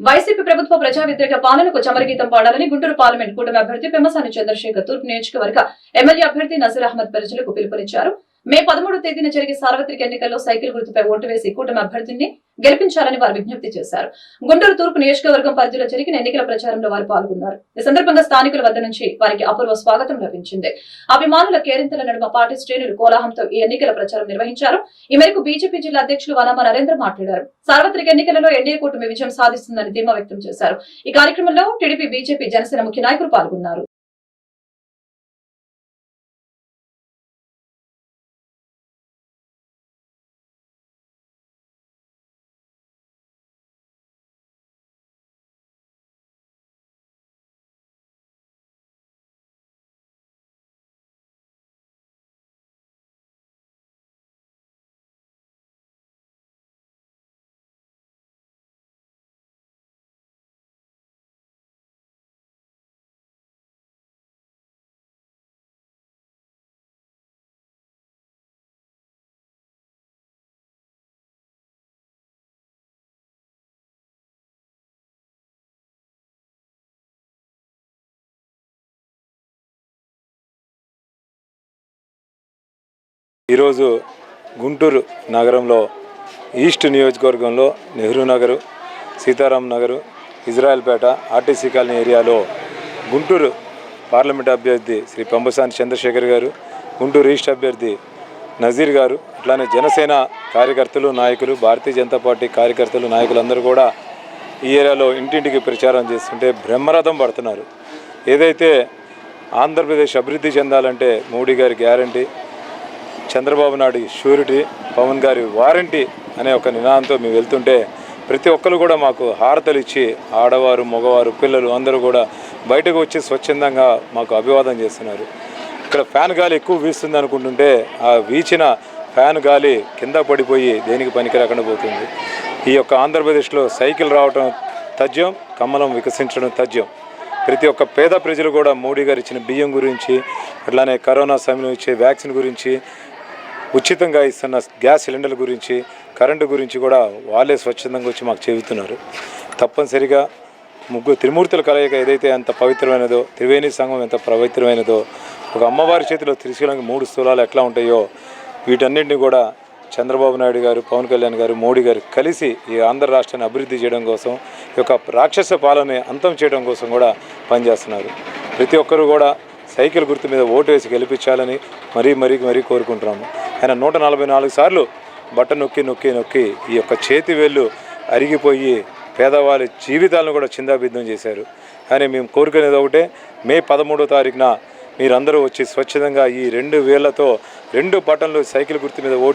YCP ప్రభుత్వ ప్రజా వ్యతిరేక పాలనకు చమరగీతం పాడాలని గుంటూరు పార్లమెంట్ కూటమి అభ్యర్థి పెమ్మసాని చంద్రశేఖర్ తూర్పు నియోజకవర్గ ఎమ్మెల్యే అభ్యర్థి నజీర్ అహ్మద్ ప్రజలకు పిలుపునిచ్చారు. మే పదమూడు తేదీన జరిగే సార్వత్రిక ఎన్నికల్లో సైకిల్ గుర్తుపై ఓటు వేసి కూటమి అభ్యర్థిని గెలిపించాలని వారు విజ్ఞప్తి చేశారు. గుంటూరు తూర్పు నియోజకవర్గం పరిధిలో జరిగిన ఎన్నికల ప్రచారంలో వారు పాల్గొన్నారు. ఈ సందర్భంగా స్థానికుల వద్ద నుంచి వారికి అపూర్వ స్వాగతం లభించింది. అభిమానుల కేరింతల నడుమ పార్టీ శ్రేణులు కోలాహంతో ఈ ఎన్నికల ప్రచారం నిర్వహించారు. ఈ మేరకు బీజేపీ జిల్లా అధ్యక్షులు వనమ నరేంద్ర మాట్లాడారు. సార్వత్రిక ఎన్నికలలో ఎన్డీఏ కూటమి విజయం సాధిస్తుందని ధీమా వ్యక్తం చేశారు. ఈ కార్యక్రమంలో టీడీపీ బీజేపీ జనసేన ముఖ్య నాయకులు పాల్గొన్నారు. ఈరోజు గుంటూరు నగరంలో ఈస్ట్ నియోజకవర్గంలో నెహ్రూ నగరు సీతారాం నగరు ఇజ్రాయల్పేట ఆర్టీసీ కాలనీ ఏరియాలో గుంటూరు పార్లమెంట్ అభ్యర్థి శ్రీ పంబసాని చంద్రశేఖర్ గారు గుంటూరు ఈస్ట్ అభ్యర్థి నజీర్ గారు అట్లానే జనసేన కార్యకర్తలు నాయకులు భారతీయ జనతా పార్టీ కార్యకర్తలు నాయకులందరూ కూడా ఈ ఏరియాలో ఇంటింటికి ప్రచారం చేస్తుంటే బ్రహ్మరథం పడుతున్నారు. ఏదైతే ఆంధ్రప్రదేశ్ అభివృద్ధి చెందాలంటే మోడీ గారి గ్యారంటీ చంద్రబాబు నాయుడు షూరిటీ పవన్ గారి వారంటీ అనే ఒక నినాదంతో మేము వెళ్తుంటే ప్రతి ఒక్కరు కూడా మాకు హారతలు ఇచ్చి ఆడవారు మగవారు పిల్లలు అందరూ కూడా బయటకు వచ్చి స్వచ్ఛందంగా మాకు అభివాదం చేస్తున్నారు. ఇక్కడ ఫ్యాన్ గాలి ఎక్కువ వీస్తుంది అనుకుంటుంటే ఆ వీచిన ఫ్యాన్ గాలి కింద పడిపోయి దేనికి పనికి రాకుండా పోతుంది. ఈ యొక్క ఆంధ్రప్రదేశ్లో సైకిల్ రావటం తథ్యం కమలం వికసించడం తథ్యం. ప్రతి ఒక్క పేద ప్రజలు కూడా మోడీ గారు ఇచ్చిన బియ్యం గురించి అట్లానే కరోనా సమయంలో ఇచ్చే వ్యాక్సిన్ గురించి ఉచితంగా ఇస్తున్న గ్యాస్ సిలిండర్ల గురించి కరెంటు గురించి కూడా వాళ్ళే స్వచ్ఛందంగా వచ్చి మాకు చెబుతున్నారు. తప్పనిసరిగా ముగ్గురు త్రిమూర్తుల కలయిక ఏదైతే అంత పవిత్రమైనదో త్రివేణి సంఘం ఎంత పవిత్రమైనదో ఒక అమ్మవారి చేతిలో త్రిశూలంగా మూడు స్థూలాలు ఎట్లా ఉంటాయో వీటన్నింటినీ కూడా చంద్రబాబు నాయుడు గారు పవన్ కళ్యాణ్ గారు మోడీ గారు కలిసి ఈ ఆంధ్ర రాష్ట్రాన్ని అభివృద్ధి చేయడం కోసం ఈ యొక్క రాక్షస పాలన అంతం చేయడం కోసం కూడా పనిచేస్తున్నారు. ప్రతి ఒక్కరూ కూడా సైకిల్ గుర్తు మీద ఓటు వేసి గెలిపించాలని మరీ మరీ మరీ కోరుకుంటున్నాము. ఆయన నూట నలభై నాలుగు సార్లు బట్ట నొక్కి నొక్కి నొక్కి ఈ యొక్క చేతి వేళ్ళు అరిగిపోయి పేదవారి జీవితాలను కూడా చిందాబిద్దం చేశారు. కానీ మేము కోరుకునేది ఒకటే మే పదమూడో తారీఖున మీరందరూ వచ్చి స్వచ్ఛందంగా ఈ రెండు వేళ్ళతో రెండు బటన్లు సైకిల్ గుర్తు మీద ఓటు